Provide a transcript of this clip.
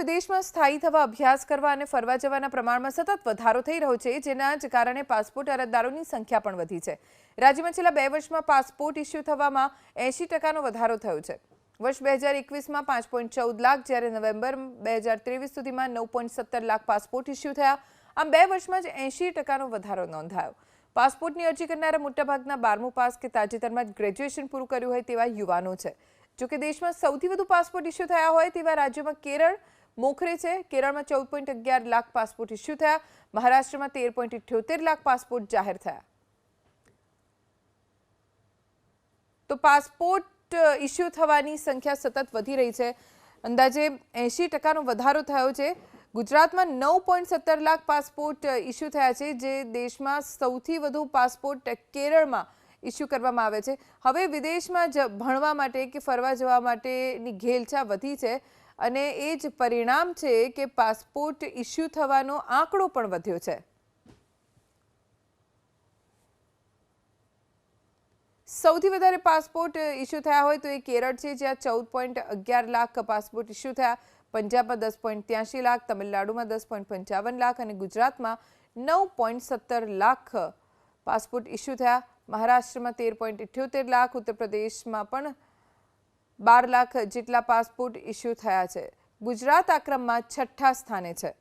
વિદેશમાં સ્થાયી થવા અભ્યાસ કરવા અને ફરવા જવાના પ્રમાણમાં સતત વધારો થઈ રહ્યો છે, જેના જ કારણે પાસપોર્ટ અરજદારોની સંખ્યા પણ વધી છે. રાજ્યમાં છેલ્લા બે વર્ષમાં પાસપોર્ટ ઇસ્યુ થવામાં એંશી ટકાનો વધારો થયો છે. વર્ષ બે હજાર એકવીસમાં પાંચ પોઈન્ટ ચૌદ લાખ, જ્યારે નવેમ્બર બે હજાર ત્રેવીસ સુધીમાં નવ પોઈન્ટ સત્તર લાખ પાસપોર્ટ ઇસ્યુ થયા. આમ બે વર્ષમાં જ એંશી ટકાનો વધારો નોંધાયો. પાસપોર્ટની અરજી કરનારા મોટાભાગના બારમું પાસ કે તાજેતરમાં જ ગ્રેજ્યુએશન પૂરું કર્યું હોય તેવા યુવાનો છે. જોકે દેશમાં સૌથી વધુ પાસપોર્ટ ઇસ્યુ થયા હોય તેવા રાજ્યોમાં કેરળ મોખરે છે. કેરળમાં ચૌદ પોઈન્ટ અગિયાર લાખ પાસપોર્ટ ઇસ્યુ થયા. મહારાષ્ટ્રમાં તેર પોઈન્ટ ઇઠ્યોતેર લાખ પાસપોર્ટ જાહેર થયા. તો પાસપોર્ટ ઇસ્યુ થવાની સંખ્યા સતત વધી રહી છે. અંદાજે એંશી ટકાનો વધારો થયો છે. ગુજરાતમાં નવ પોઈન્ટ સત્તર લાખ પાસપોર્ટ ઇસ્યુ થયા છે, જે દેશમાં સૌથી વધુ પાસપોર્ટ કેરળમાં ઇસ્યુ કરવામાં આવે છે. હવે વિદેશમાં ભણવા માટે કે ફરવા જવા માટેની ઘેલછા વધી છે. અને એ જ પરિણામ છે કે પાસપોર્ટ ઇસ્યુ થવાનો આંકડો પણ વધ્યો છે. સૌથી વધારે પાસપોર્ટ ઇસ્યુ થયા હોય તો એ કેરળ છે, જ્યાં ચૌદ પોઈન્ટ અગિયાર લાખ પાસપોર્ટ ઇસ્યુ થયા. પંજાબમાં દસ પોઈન્ટ ત્યાંશી લાખ, તમિલનાડુમાં દસ પોઈન્ટ પંચાવન લાખ અને ગુજરાતમાં નવ પોઈન્ટ સત્તર લાખ પાસપોર્ટ ઇસ્યુ થયા. મહારાષ્ટ્રમાં તેર પોઈન્ટ ઇઠ્યોતેર લાખ ઉત્તર પ્રદેશમાં પણ બાર લાખ જેટલા પાસપોર્ટ ઇસ્યુ થયા છે. ગુજરાત આ ક્રમમાં છઠ્ઠા સ્થાને છે.